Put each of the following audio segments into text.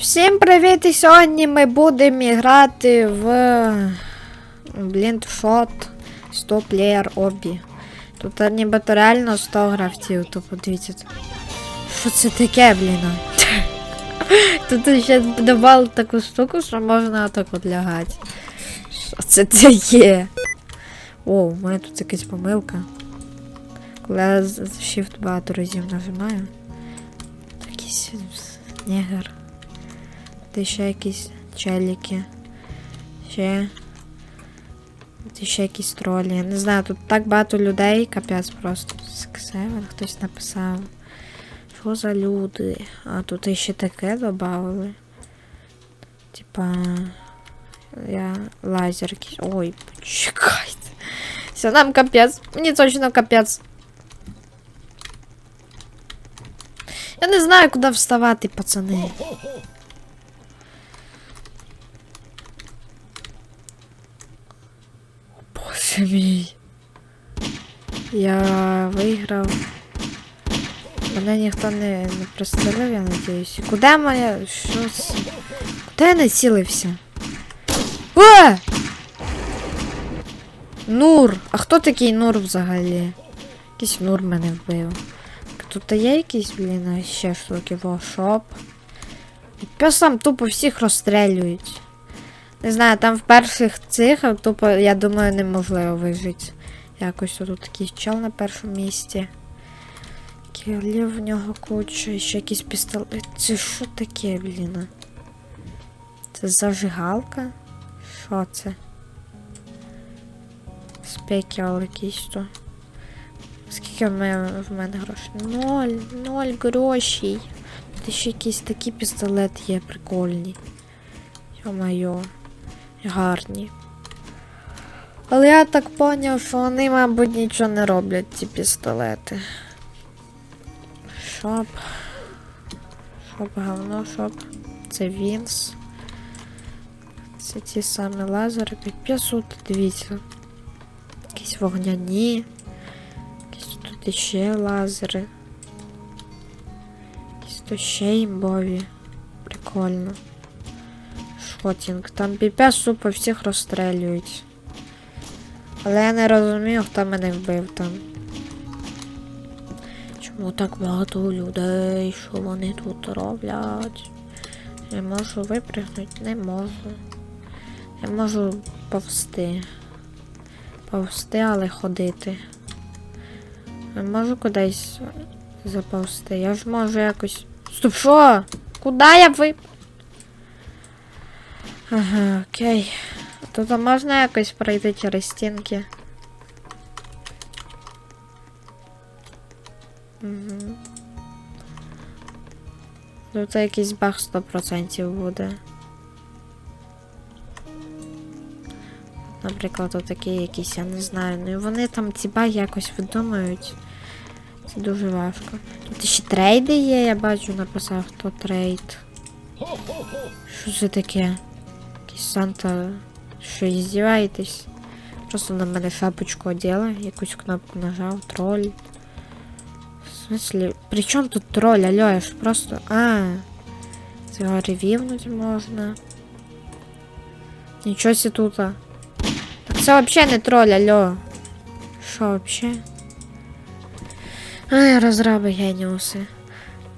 Всім привіт! І сьогодні ми будемо грати в Blindshot 100 Player Obby. Тут нібито реально 100 гравців, то подивіться. Що це таке, блін? Тут ще додавали таку штуку, що можна отак от лягати. Що це таке? О, у мене тут якась помилка. Коли я Shift багато разів нажимаю. то Якийсь негр. Ти ще якісь челіки. Ще. Ти ще якісь тролі. Я не знаю, тут так багато людей, капець просто. Север хтось написав. Що за люди? А тут іще таке додавали. Типа. Я лазер якийсь. Ой, почекайте. Все, нам капець. Мені точно капець. Я не знаю, куди вставати, пацани. Боже мій. Я виграв. Мене ніхто не, не пристрелив, я надіюсь. Куди моя. Що це? Куди я націлився? О! Нур! А хто такий Нур взагалі? Якийсь Нур мене вбив. Тут є якісь, блін, ще штуки, во, шоп. Пес там тупо всіх розстрелюють. Не знаю, там в перших цих, тупо, я думаю, неможливо вижити. Якось тут такий чел на першому місці. Кілів в нього куча, ще якийсь пістолет. Це що таке, блін? Це зажигалка? Що це? Спекіал якийсь то. Скільки в мене, в мене грошей? Ноль, ноль грошей. Та ще якийсь такий пістолет є прикольний. Йо-майо. Гарні. Але я так поняв, що вони, мабуть, нічого не роблять, ці пістолети. Шоп. Шоп, говно, шоп. Це Вінс. Це ті самі лазери. Піпець тут, дивіться. Якісь вогняні. Якісь тут іще лазери. Якісь тут ще імбові. Прикольно. Шотінг. Там піпець супер всіх розстрелюють. Але я не розумію, хто мене вбив там. Чому так багато людей? Що вони тут роблять? Я можу випрыгнути? Не можу. Я можу повсти. Повсти, але ходити. Я можу кудись заповзти. Я ж можу якось. Стоп, що? Куди я ви. Ага, окей. Тут можна якось пройти через стінки. Угу. Тут якийсь баг 100% буде. Наприклад, отакі якісь, я не знаю. Ну і вони там ці баги якось видумають. Це дуже важко. Тут ще трейди є, я бачу, написав, хто трейд. Що це таке? Якийсь Санта. Що, издеваетесь? Просто на мене шапочку одела, якусь кнопку нажав, троль. В смысле, при чому тут троль, алло, я ж просто. А, цього ревівнуть можна. Нічого сі тут. Так це взагалі не троль, алло. Що взагалі? Ай, розраби геніуси.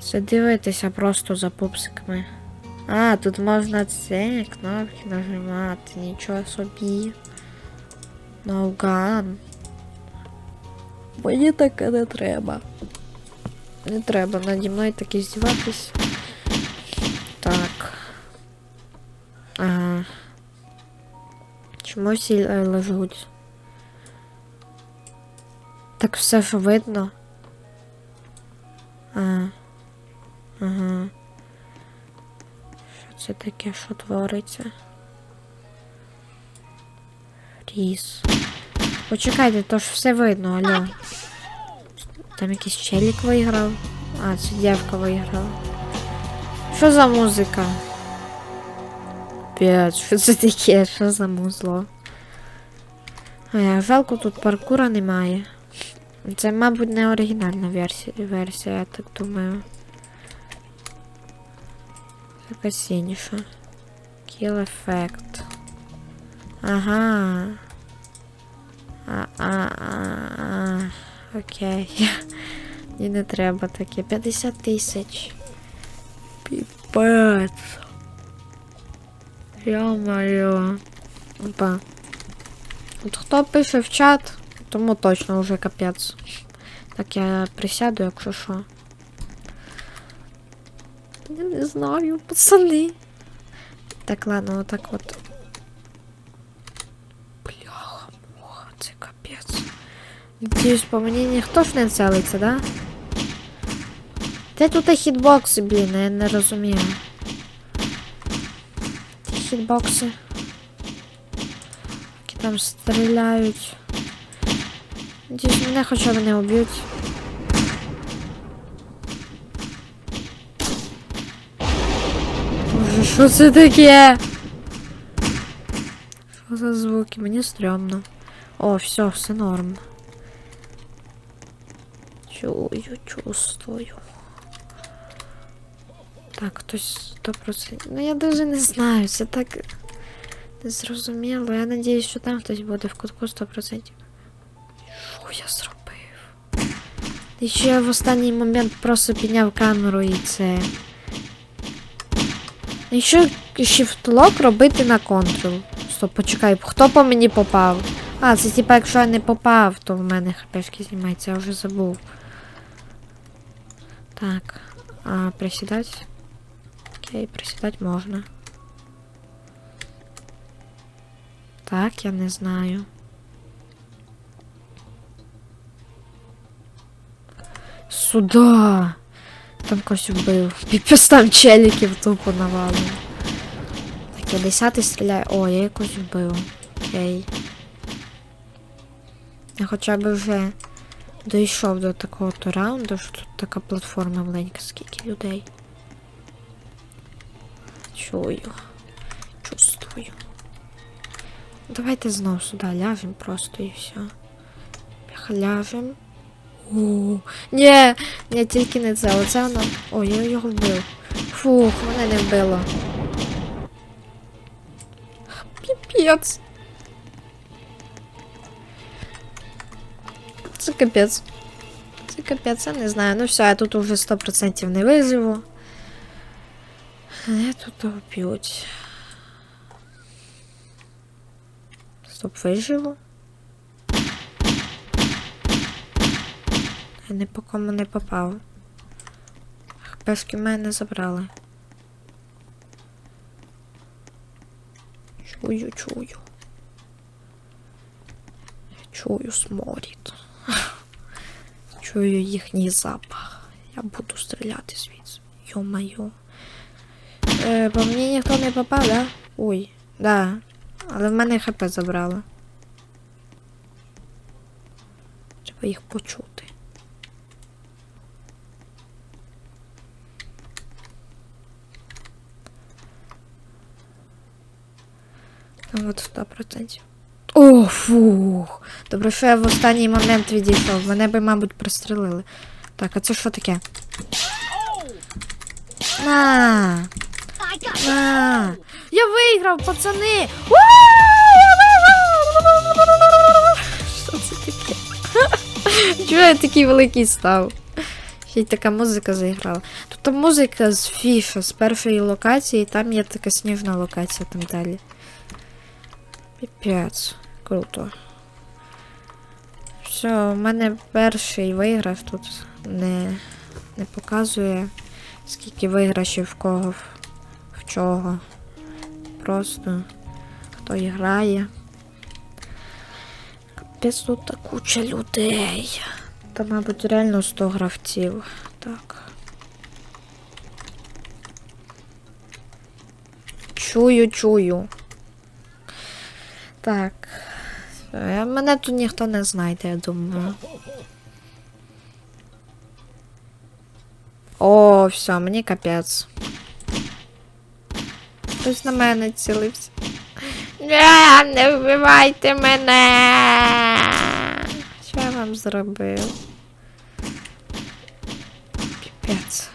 Це дивитися просто за пупсиками. А, тут можна ці кнопки нажимати, нічого собі. Науган. Мені таке не треба. Не треба наді мною таки здіватись. Так. Ага. Чому всі е, лежуть? Так все що видно. А. Ага. Це таке, що твориться? Ріс. Почекайте, то ж все видно, алло. Там якийсь челік виграв. А, це дівка виграла. Що за музика? П'ять, що це таке? Що за музло? А я жалко, тут паркура немає. Це, мабуть, не оригінальна версія, версія, я так думаю. Якась сініша. Kill ефект. Ага. А, а, а, а. Окей. Мені не треба таке. 50 тисяч. Піпець. Йо-моє. Опа. От хто пише в чат, тому точно вже капець. Так я присяду, якщо що. Не знаю, пацани. Так, ладно, отак от. Бляха, муха, це капець. Надіюсь, по мені ніхто ж не целиться, да? Де тут хітбокси, блін, я не розумію. Ті хітбокси. Які там стріляють. Надіюсь, мене хоча б уб'ють. Боже, що це таке? Що за звуки? Мені стрьомно. О, все, все норм. Чую, чувствую. Так, хтось 100%. Ну я даже не знаю, це так незрозуміло. Я надіюсь, що там хтось буде в кутку 100%. Що я зробив? І ще я в останній момент просто підняв камеру і це. І що shift-lock робити на Ctrl? Стоп, почекай, хто по мені попав? А, це типа, якщо я не попав, то в мене хпшки знімається, я вже забув. Так. А, присідать? Окей, присідать можна. Так, я не знаю. Сюда! Там когось вбив. Піпець там челіків тупо навалив. Так, я десятий стріляю. О, я якось вбив. Окей. Я хоча б вже дійшов до такого то раунду, що тут така платформа маленька, скільки людей. Чую. Чувствую. Давайте знов сюди ляжем просто і все. Ляжем. О, ні, тільки не це. Оце воно. О, я його вбив. Фух, мене не вбило. Піпець. Це капець. Це капець, я не знаю. Ну все, я тут уже 100% не виживу. Не тут вб'ють. Стоп, виживу. Я ні по кому не попав. Хпешки в мене забрали. Чую, чую. Чую сморід. Чую їхній запах. Я буду стріляти звідси. Йо-майо. Е, по мені ніхто не попав, да? Ой, да. Але в мене хп забрало. Треба їх почути. Там от 100%. О, фух. Добре, що я в останній момент відійшов. Мене би, мабуть, пристрелили. Так, а це що таке? На! На! Я виграв, пацани! Що це таке? Чого я такий великий став? Ще й така музика заіграла. Тут там музика з фіша, з першої локації, і там є така сніжна локація там далі. Піпець. Круто. Все, у мене перший виграш тут не, не показує, скільки виграшів в кого, в, в чого. Просто хто грає. Капець тут та куча людей. Та, мабуть, реально 100 гравців. Так. Чую, чую. Так. Е, Мене тут ніхто не знайде, я думаю. О, все, мені капець. Хтось на мене цілився. Не, не вбивайте мене. Що я вам зробив? Піпець.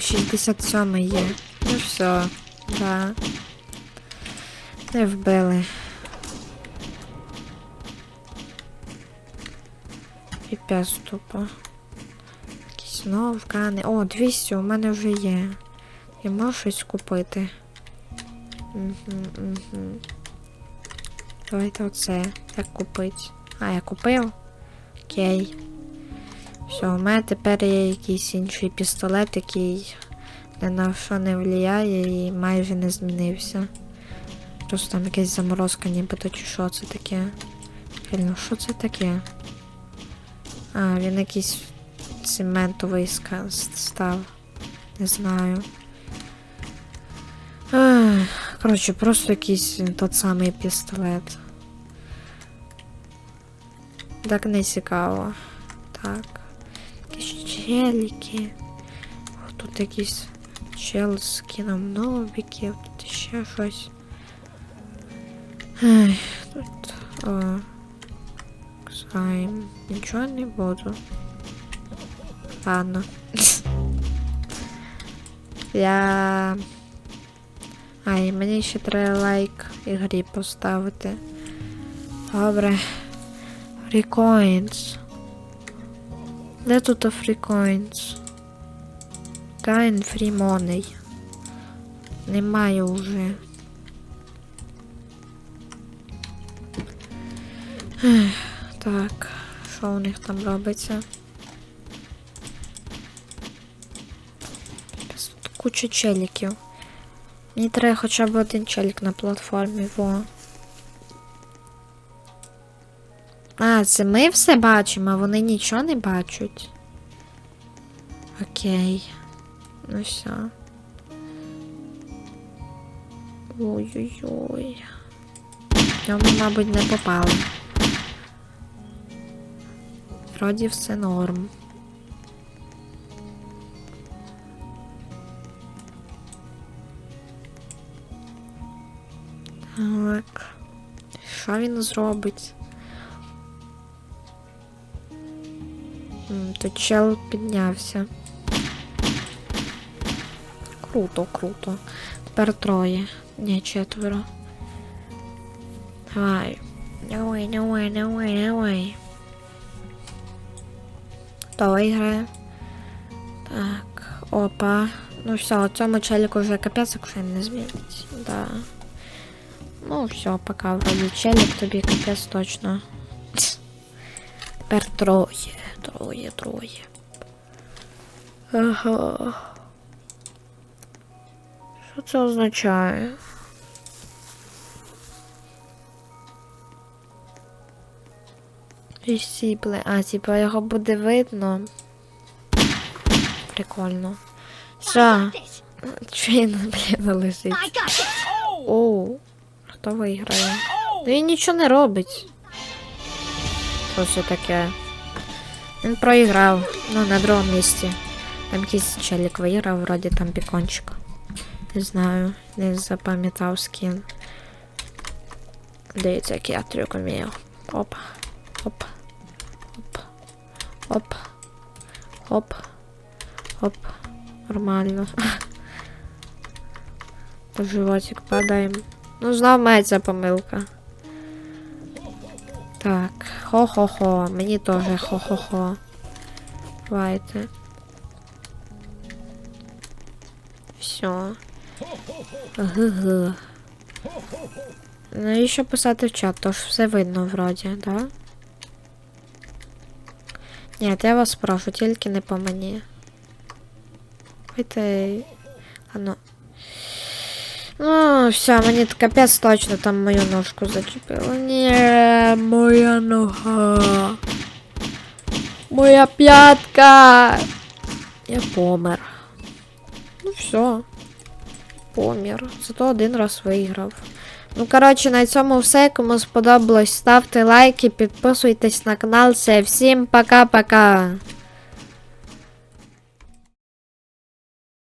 67 є. Ну все, да. Не вбили. Піпець тупо. Якісь новкани. О, 200 у мене вже є. Я можу щось купити. Угу, угу. Давайте оце. Як купити? А, я купив? Окей. Все, у мене тепер є якийсь інший пістолет, який ні на що не впливає і майже не змінився. Просто там якась заморозка нібито чи що це таке. Реально, що це таке? А, він якийсь цементовий став. Не знаю. Ах, Коротше, просто якийсь тот самий пістолет. Так не цікаво. Так. Якісь челіки. О, Тут якийсь чел з кином нобіків, тут ще щось. Ай, тут. О, Займ. Нічого не буду. Ладно. Я. А, і мені ще треба лайк ігрі поставити. Добре. Coins. Де тут coins? Gain free. Немає уже. Ех, Так, що у них там робиться? Тут Куча челіків. Мені треба хоча б один челік на платформі, во. А, це ми все бачимо, а вони нічого не бачать. Окей. Ну все. Ой-ой-ой. Йому, мабуть, не попали. Вроді все норм. Так. Що він зробить? Тут чел піднявся. Круто, круто. Тепер троє. Ні, четверо. Давай. Давай, давай, давай, давай. Хто виграє? Так, опа. Ну все, цьому челіку вже капець, якщо він не змінить. Да. Ну все, пока вроді челік, тобі капець точно. Тепер троє, троє, троє. Ага. Що це означає? Рісіпле. А, типа його буде видно. Прикольно. Що? Чи він, блін, got it. Оу, хто виграє? Ну він нічого не робить. Що це таке? Він проіграв. Ну, на другому місці. Там якийсь челік виграв, вроді там пікончик. Не знаю, не запам'ятав скін. Дивіться, який я трюк вмію. Оп. Оп. Оп. Оп. Оп. Нормально. По животик падаємо. Ну, знов мається помилка. Так, хо-хо-хо. Мені теж хо-хо-хо. Давайте. Все. Г-г. Навіщо писати в чат? Тож все видно вроді, да? Ні, я вас прошу, тільки не по мені. Давайте. Ладно. Ну, все, мені капець точно там мою ножку зачепило. Ні, моя нога. Моя п'ятка. Я помер. Ну все. Помер. Зато один раз виграв. Ну, коротше, на цьому все. Кому сподобалось, ставте лайки, підписуйтесь на канал. Це всім пока-пока.